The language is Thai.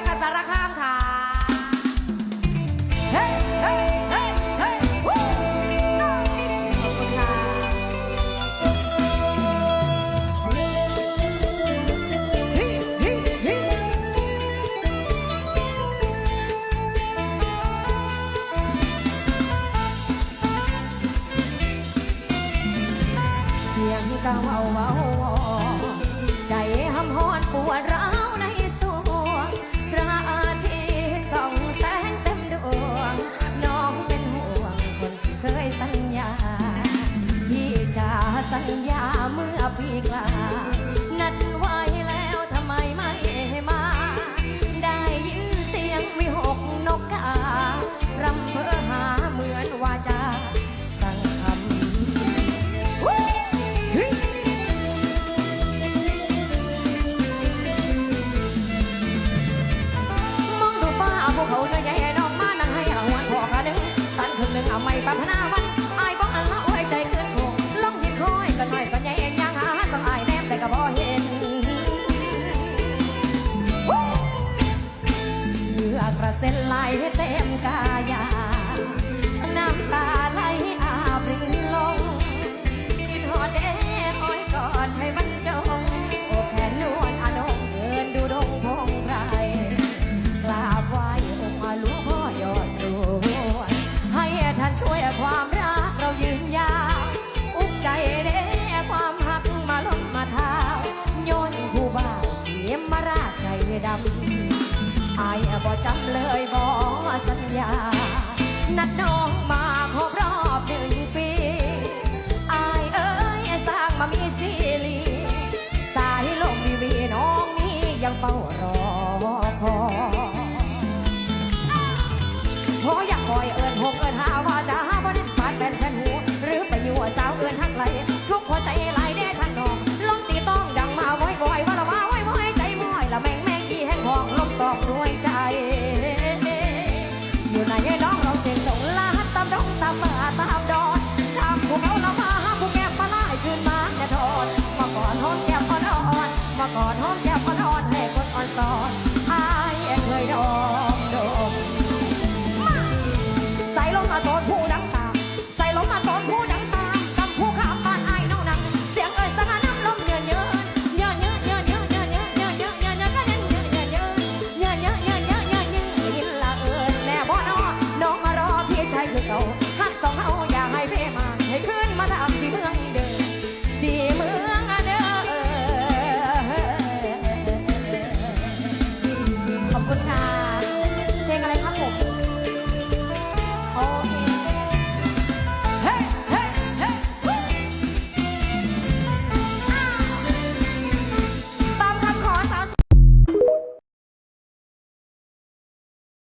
อยค่ะสารคามค่ะเขอบคุณค่ะ ฮิฮิฮิสียงกะเวาเว้าใจหำหอนปวดร้าว ญญาเมื่อพี่กลา เซ็นไหลเต็มกายา น้ำตาไหลอาบรินลงกินหอดแดงอ้อยกอนให้มันจง โอ้แค่นวลอนงเดินดูดงพงไรกราบไหว้องค์หลวงพ่อยอดรวยให้ท่านช่วยความรักเรายืนยาวอุกใจเด้ความหักมาล้มมาเท้าโยนผู้บ่าวเทียมมาราใจดำ อายบ่จำเลยบ่สัญญา นัดน้องมาครบรอบหนึ่งปี อายเอ้ยสร้างมามีซีรีสายลมวีวีน้องนี้ยังเฝ้ารอ una guerra.